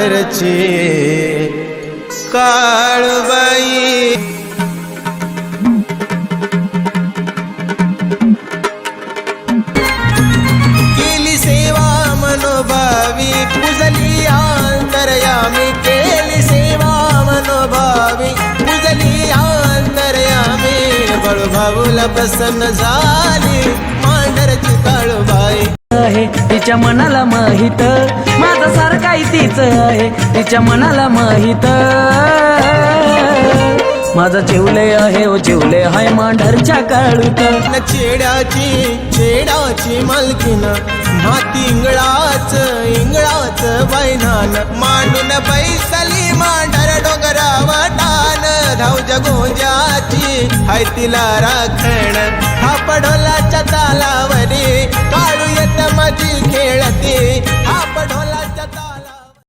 मांढरची काळबाई. केली सेवा मनोभावी पुजली अंतरयामी केली सेवा मनोभावी पुजली अंतरयामी बळूभाऊला प्रसन्न झाली. आहे. तिच्या मनाला माहीत. माझा सारखा तीच आहे. तिच्या मनाला माहीत. माझं चिवले आहे ओ चिवले हाय मांढरच्या काळूत. न चेड्याची चेडाची मालकीन. माती इंगळाच इंगळाच बैनान. मांडून बैसली मांढर डोंगरावटान. धावजा गोंजाची हाय तिला राखण.